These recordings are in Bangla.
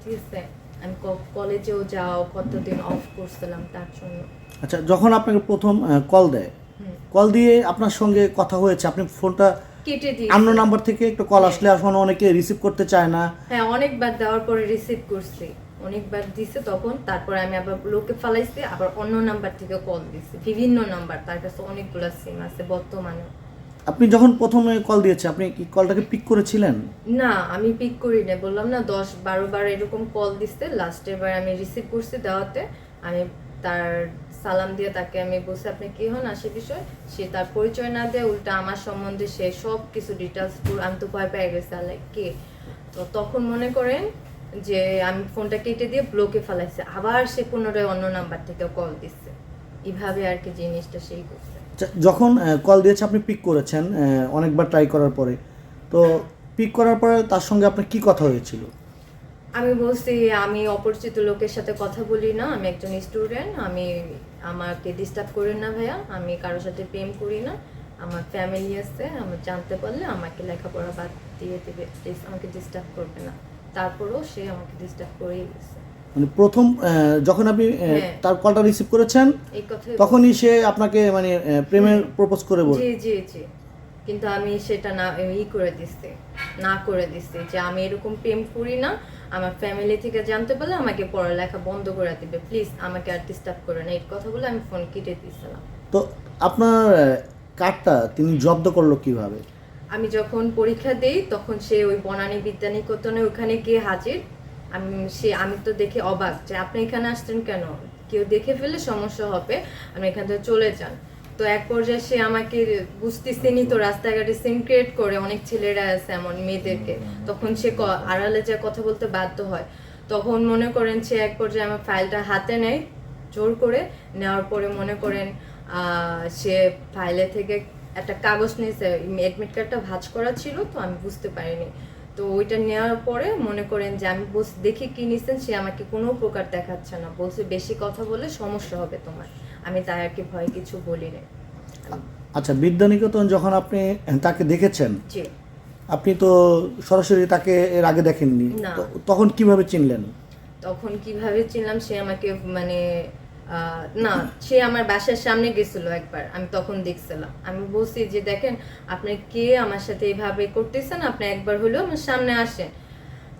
ঠিক আছে আমি কলেজেও যাও কতদিন অফ করছিলাম তার জন্য। আচ্ছা যখন আপনাকে প্রথম কল দেয় কল দিয়ে আপনার সঙ্গে কথা হয়েছে আপনি ফোনটা কেটে দিই অন্য নাম্বার থেকে একটা কল আসলে এখন অনেকে রিসিভ করতে চায় না। হ্যাঁ অনেকবার দেওয়ার পরে রিসিভ করছি। অনেকবার দিছে তখন তারপরে আমি আবার লোকে ফালাইছি আবার অন্য নাম্বার থেকে কল দিছি। বিভিন্ন নাম্বার তার কাছে অনেকগুলো সিম আছে বর্তমানে আপনি যখন প্রথমে কল দিয়েছে, আপনি কি কলটাকে পিক করেছিলেন? না, আমি পিক করি না বললাম না, দশ বারো বার এরকম কল দিচ্ছে লাস্টের বার আমি রিসিভ করছি দেওয়াতে। আমি তার সালাম দিয়ে তাকে আমি বলছি, আপনি কি হন আসে বিষয়? সে তার পরিচয় না দেয় উল্টা আমার সম্বন্ধে সে সব কিছু ডিটেলস আমি তো ভয় পেয়ে গেছি লাইক কে? তো তখন মনে করেন যে, আমি ফোনটা কেটে দিয়ে ব্লকে ফেলাইছে। আবার সে পুনরায় অন্য নাম্বার থেকে কল দিচ্ছে এইভাবে আর কি জিনিসটা সেই আচ্ছা, যখন কল দিয়েছে আপনি পিক করেছেন অনেকবার ট্রাই করার পরে তো পিক করার পরে তার সঙ্গে আপনার কি কথা হয়েছিল? আমি বলছি আমি অপরিচিত লোকের সাথে কথা বলি না আমি একজন স্টুডেন্ট আমি আমাকে ডিস্টার্ব করেন না ভাইয়া আমি কারোর সাথে প্রেম করি না। আমার ফ্যামিলি আছে আমার জানতে পারলে আমাকে লেখাপড়া বাদ দিয়ে দেবে প্লিজ আমাকে ডিস্টার্ব করবে না। তারপরেও সে আমাকে ডিস্টার্ব করেই গেছে মানে প্রথম যখন আপনি হ্যাঁ। তার কলটা রিসিভ করেছেন তখনই সে আপনাকে মানে প্রেমের প্রপোজ করে বল জি জি জি। কিন্তু আমি সেটা না ই করে দিচ্ছি না করে দিচ্ছি যে আমি এরকম প্রেম করি না। আমার ফ্যামিলি থেকে জানতে পারলে আমাকে পড়ালেখা বন্ধ করে দিবে। প্লিজ আমাকে আর ডিস্টার্ব করে না। এই কথা বলে আমি ফোন কেটে দিয়েছিলাম তো আপনার কার্ডটা তিনি জব্দ করল কীভাবে? আমি যখন পরীক্ষা দেই তখন সে ওই বনানী বিদ্যানিকেতনে ওখানে গিয়ে হাজির। আমি সে আমি তো দেখে অবাক যে আপনি এখানে আসছেন কেন? কেউ দেখে ফেললে সমস্যা হবে আপনি এখান থেকে চলে যান। তো এক পর্যায়ে সে আমাকে বুঝতেছেনি তো রাস্তাঘাটে সিম ক্রিয়েট করে অনেক ছেলেরা আছে এমন মেয়েদেরকে। তখন সে আড়ালে যা কথা বলতে বাধ্য হয়। তখন মনে করেন সে এক পর্যায়ে আমার ফাইলটা হাতে নেয় জোর করে নেওয়ার পরে মনে করেন সে ফাইলে থেকে একটা কাগজ নিয়েছে অ্যাডমিট কার্ডটা ভাঁজ করা ছিল তো আমি বুঝতে পারিনি। তো ওইটা নেওয়ার পরে মনে করেন যে আমি বস দেখে কি নিছেন সে আমাকে কোনো প্রকার দেখাচ্ছে না। বলছে বেশি কথা বলে সমস্যা হবে তোমার। আমি তাই আর কি ভয় কিছু বলি না আচ্ছা বিদ্যানিকেতন যখন আপনি তাকে দেখেছেন আপনি তো সরাসরি তাকে এর আগে দেখেননি। তখন কীভাবে চিনলেন? তখন কীভাবে চিনলাম সে আমাকে মানে না সে আমার বাসার সামনে গেছিল একবার আমি তখন দেখছিলাম। আমি বলছি যে দেখেন আপনি কে আমার সাথে এইভাবে করতেছেন? আপনি একবার হলেও আমার সামনে আসেন।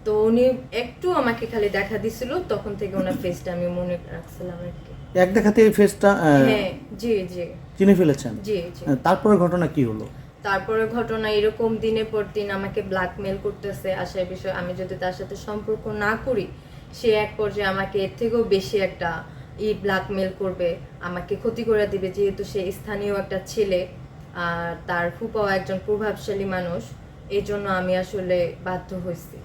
তো উনি একটু আমাকে খালি দেখা দিছিল তখন থেকে ওনার ফেসটা আমি মনে রাখছিলাম আর কি। এক দেখাতে এই ফেসটা হ্যাঁ জি জি। চিনে ফেলেছেন? জি জি। তারপরে ঘটনা কি হলো? তারপরে ঘটনা এরকম দিনের পর দিন আমাকে ব্ল্যাকমেল করতেছে আসার বিষয় আমি যদি তার সাথে সম্পর্ক না করি সে এক পর্যায়ে আমাকে এর থেকেও বেশি একটা ই ব্ল্যাকমেল করবে আমাকে ক্ষতি করে দিবে যেহেতু সে স্থানীয় একটা ছেলে আর তার ফুপাও একজন প্রভাবশালী মানুষ এই জন্য আমি আসলে বাধ্য হয়েছি।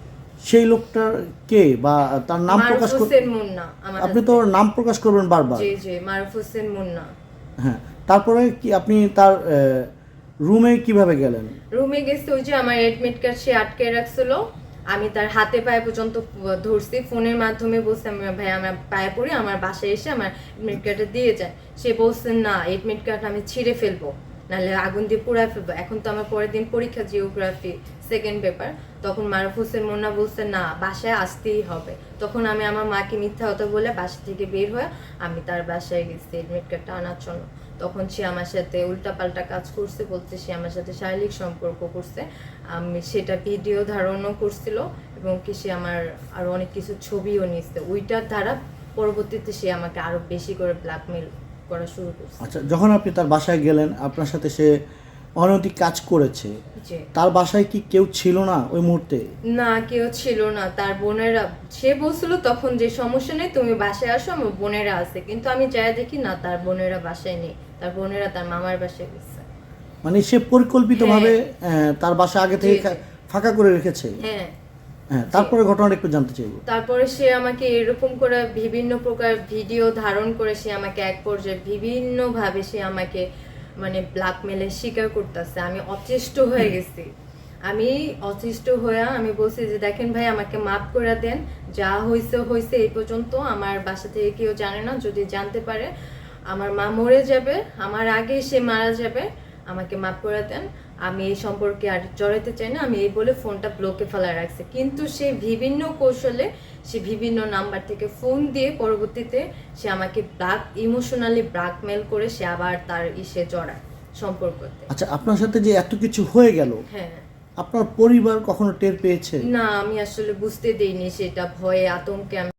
সেই লোকটার কে বা তার নাম প্রকাশ হোসেন মুন্না আপনি তো নাম প্রকাশ করবেন বারবার। জি জি মারুফ হোসেন মুন্না। হ্যাঁ তারপরে কি আপনি তার রুমে কীভাবে গেলেন? রুমে গেছে ওই যে আমার এডমিট কার্ড সে আটকে রাখছিল। আমি তার হাতে পায়ে পর্যন্ত ধরছি, ফোনের মাধ্যমে বলছে ভাই আমার পায়ে পড়ি, আমার বাসায় এসে আমার এডমিট কার্ডটা দিয়ে যায়। সে বলছে, না এডমিট কার্ড আমি ছিঁড়ে ফেলব। নাহলে আগুন দিয়ে পুড়ায় ফেলব। এখন তো আমার পরের দিন পরীক্ষা জিওগ্রাফি সেকেন্ড পেপার তখন মারুফ হোসেন, মোন্না বলছে, না, বাসায় আসতেই হবে। তখন আমি আমার মাকে মিথ্যা কথা বলে বাসা থেকে বের হয়ে আমি তার বাসায় গেছি এডমিট কার্ডটা আনার জন্য। তখন সে আমার সাথে উল্টাপাল্টা কাজ করছে, বলছে সে আমার সাথে শারীরিক সম্পর্ক করছে। আমি সেটা ভিডিও ধারণও করছিল এবং কি সে আমার আরও অনেক কিছু ছবিও নিচ্ছে ওইটার দ্বারা পরবর্তীতে সে আমাকে আরও বেশি করে ব্ল্যাকমেল করা শুরু করছে। আচ্ছা যখন আপনি তার বাসায় গেলেন আপনার সাথে সে অনৈতিক কাজ করেছে তার বাসায় কি কেউ ছিল না ওই মুহূর্তে? না কেউ ছিল না। তার বোনেরা সে বলছিল তখন যে সমস্যা নেই তুমি বাসায় আসো আমার বোনেরা আছে। কিন্তু আমি যাই দেখি না তার বোনেরা বাসায় নেই। তার বোনেরা তার মামার বাসায় গেছে। মানে সে পরিকল্পিতভাবে আহ, তার বাসা আগে থেকে ফাঁকা করে রেখেছে? হ্যাঁ। হ্যাঁ তারপরে ঘটনাটা একটু জানতে চাইব। তারপরে সে আমাকে এরকম করে বিভিন্ন প্রকার ভিডিও ধারণ করে সে আমাকে এক পর্যায়ে সে আমাকে মানে ব্ল্যাকমেলের শিকার করতেছে। আমি অচেষ্ট হয়ে গেছি। আমি হয়ে আমি বলছি যে, দেখেন ভাই, আমাকে মাফ করে দেন। যা হয়েছে হয়েছে এই পর্যন্ত। আমার বাসা থেকে কেউ জানে না। যদি জানতে পারে, আমার মা মরে যাবে। আমার আগে সে মারা যাবে। আমাকে মাফ করে দেন। আমি এই সম্পর্কে আর জড়াতে চাই না আমি এই বলে ফোনটা ব্লকে ফেলা রাখছে। কিন্তু সে বিভিন্ন কৌশলে সে বিভিন্ন নাম্বার থেকে ফোন দিয়ে পরবর্তীতে সে আমাকে ব্ল্যাক ইমোশনালি ব্ল্যাকমেল করে সে আবার তার ইসে জড়ায় সম্পর্কতে আচ্ছা আপনার সাথে যে এত কিছু হয়ে গেল হ্যাঁ। আপনার পরিবার কখনো টের পেয়েছে? না আমি আসলে বুঝতে দেইনি সেটা ভয়ে আতঙ্কে আমি